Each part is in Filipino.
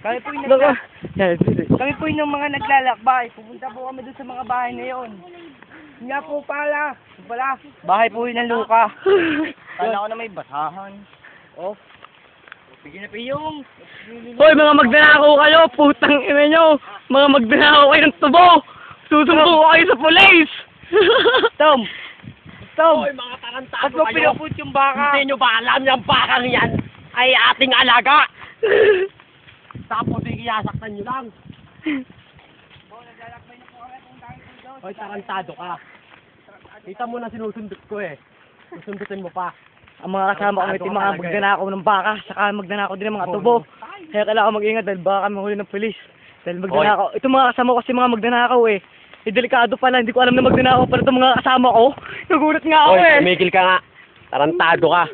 Kami po yung Nako. nagla- kami po yung mga naglalakbay. Pupunta po kami doon sa mga bahay na yon. Yun Nga po pala. Pala. Bahay po yun ng Luka. Kala ko na may basahan. Oh. Sige na po yung. Hoy, mga magnanakaw kayo, putang ina nyo. Mga magnanakaw kayo ng tubo. Susumpo ko kayo sa police. Tom. Tom. Hoy, mga tarantado Ba't mo kayo. pinuput yung baka? Hindi nyo ba alam yung bakang yan ay ating alaga? Tapos ikiyasaktan nyo lang. Hoy, tarantado ka. Kita mo na sinusundot ko eh. Susundutin mo pa. Ang mga kasama ko ito, yung mga magnanakaw ng baka, saka magnanakaw din ng mga tubo. Kaya kailangan ko mag-ingat dahil baka kami huli ng polis. Dahil magnanakaw. Ito mga kasama ko kasi mga magnanakaw eh. Eh, delikado pala, hindi ko alam na magnanakaw pala itong mga kasama ko. Nagulat nga ako Hoy, eh. tumigil ka nga. Tarantado ka.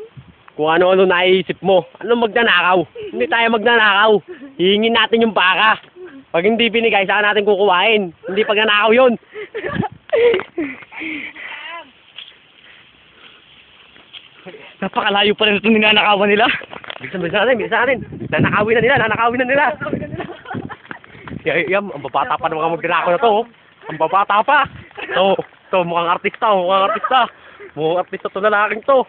Kung ano-ano naiisip mo. Ano magnanakaw? Hindi tayo magnanakaw. Hihingin natin yung baka. Pag hindi binigay, saan natin kukuhain? Hindi pagnanakaw yun. Napakalayo pala nito ninanakawan nila. Bilisan, bilisan natin, bilisan natin. Nanakawin na nila, nanakawin na nila. Yan, yan, ang babata pa ng mga na to. oh. Ang babata pa. To, to, mukhang artista, oh, mukhang artista. Mukhang artista to lalaking to.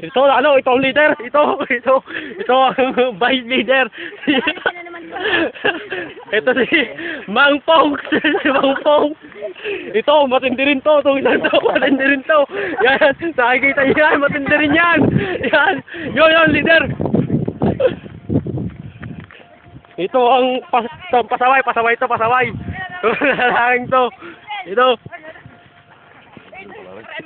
Ito, ano, ito ang leader. Ito, ito, ito ang vice leader. ito si Mang Pong. si Mang Pong. Ito, matindi rin to. Itong isang to, matindi rin to. Yan, nakikita niyo yan, matindi rin yan. Yan, yun, yun, leader. Ito ang pas pasaway, pasaway to, pasaway. Lalaking to. Ito.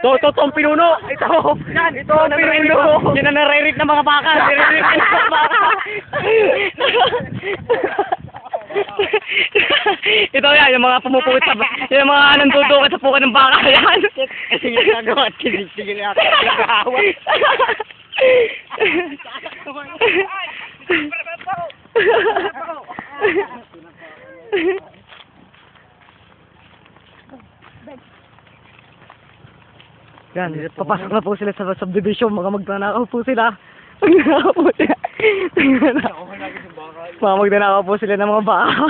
Ito, ito, ito ang pinuno. Ito. Ito ang pinuno. Yan ang nare-rape ng mga baka. Nare-rape ng mga baka. Ito yan, yung mga pumupukit sa, yung mga nandudukit sa puka ng baka yan. Sige, nagawa. Sige, sige, nagawa. Yan, papasok na po sila sa subdivision, mga magnanakaw po sila. Magnanakaw po sila. mga magnanakaw po sila ng mga baka.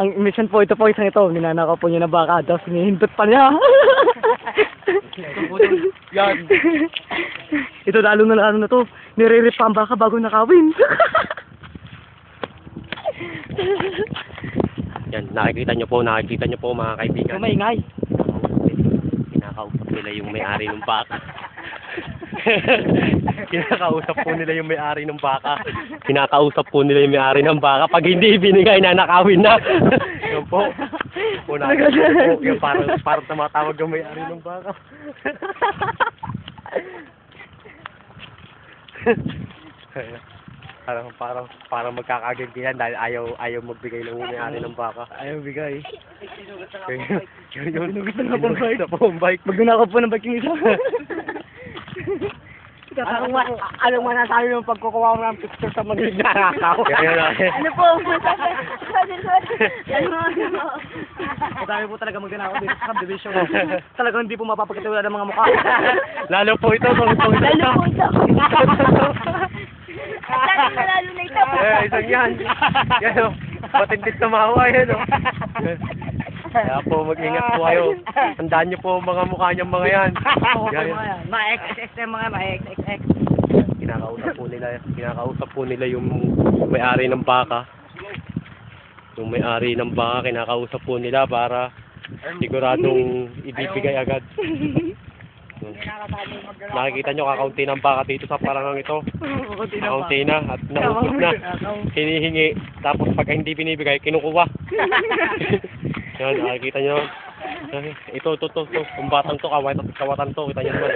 Ang mission po, ito po isang ito, ninanakaw po niya ng baka, tapos hinihindot pa niya. Yan. ito lalo na lalo na to, nire-rip pa ang baka bago nakawin. Yan, nakikita nyo po, nakikita nyo po mga kaibigan. Maingay. Kinakausap nila yung may-ari ng baka. Kinakausap po nila yung may-ari ng baka. Kinakausap po nila yung may-ari ng baka. Pag hindi ibinigay, nanakawin na. Yan po. Po po. Yan parang, parang tumatawag yung may-ari ng baka. parang parang parang magkakagantihan dahil ayaw ayaw magbigay ng may-ari ng baka. Ayaw bigay. Yun, yun, yun. Binugutan na po ang bike. Binugutan po ang bike. Magnanakaw po ng bike yung isa. Anong, ma- anong masasabi mo pagkukuha mo ng picture sa mga nagnanakaw? Ano po? Sorry, sorry. Ano, ano? Madami po talaga magnanakaw dito sa subdivision. Talagang hindi po mapapagkatiwala ng mga mukha. Lalo po ito Lalo po ito. Lalo na lalo na ito. Eh, isang yan. Yan o. Matindit na mahawa yan o. Kaya po mag-ingat po kayo. Tandaan niyo po mga mukha niyang mga yan. Yan, yan. Ma-XXX na mga ma-XXX. Kinakausap po nila, kinakausap po nila yung may-ari ng baka. Yung may-ari ng baka, kinakausap po nila para siguradong ibibigay agad. Nakikita nyo, kakaunti ng baka dito sa parangang ito. Kakaunti na at naubos na. Hinihingi. Tapos pag hindi binibigay, kinukuha. Yan, nakikita nyo. Ito, ito, ito, ito. Yung batang to, kawatan, kawatan to. Kita nyo naman.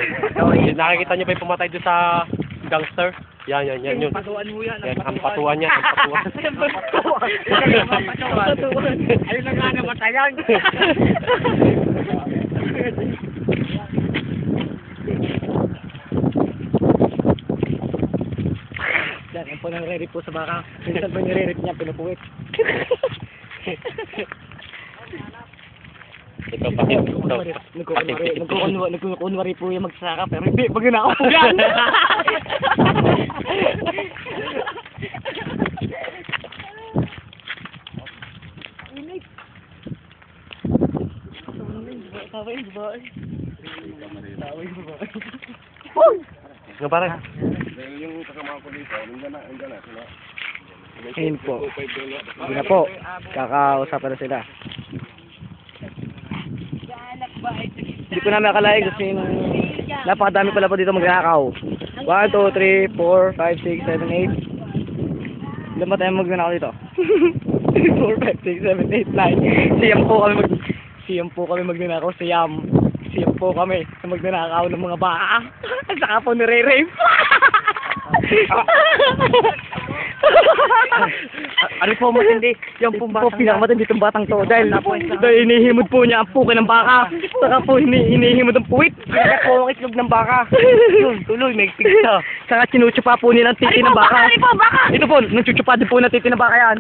Nakikita nyo pa yung pumatay doon sa gangster. Yan, yan, yan, yun. Patuan mo yan. Yan, ang patuan niya, ang patuan. Patuan. Ayun na nga namatayan. nire-rip po sa baka. Minsan po nire-rip niya, pinupuwit. Ikaw pa rin. Nagkukunwari po yung magsaka, pero hindi, pag nakapugan. Inig. Tawa yung babae. Tawa yung babae. Nga parang pare. Ayun po. Hindi na po. Kakausapan na sila. Hindi ko namin akalain kasi yung napakadami pala po dito magnanakaw. 1, 2, 3, 4, 5, 6, 7, 8. Ilan ba tayo magnanakaw dito? 4, 5, 6, 7, 8, 9. Siyam po kami mag... Siyam po kami magnanakaw. Siyam. Siyam po kami na magnanakaw ng mga baka. At saka po nire-rape. Ano po matindi? Yung Yung po pinakamatindi itong batang to dahil, dahil inihimod po niya ang puke ng baka. Saka po hini, hinihimod ang puwit. Kaya po ang itlog ng baka. Yun, tuloy, may pigsa. Saka chinuchupa po nila ang titi ng baka. Ito po, nagchuchupa din po ng titi ng baka yan.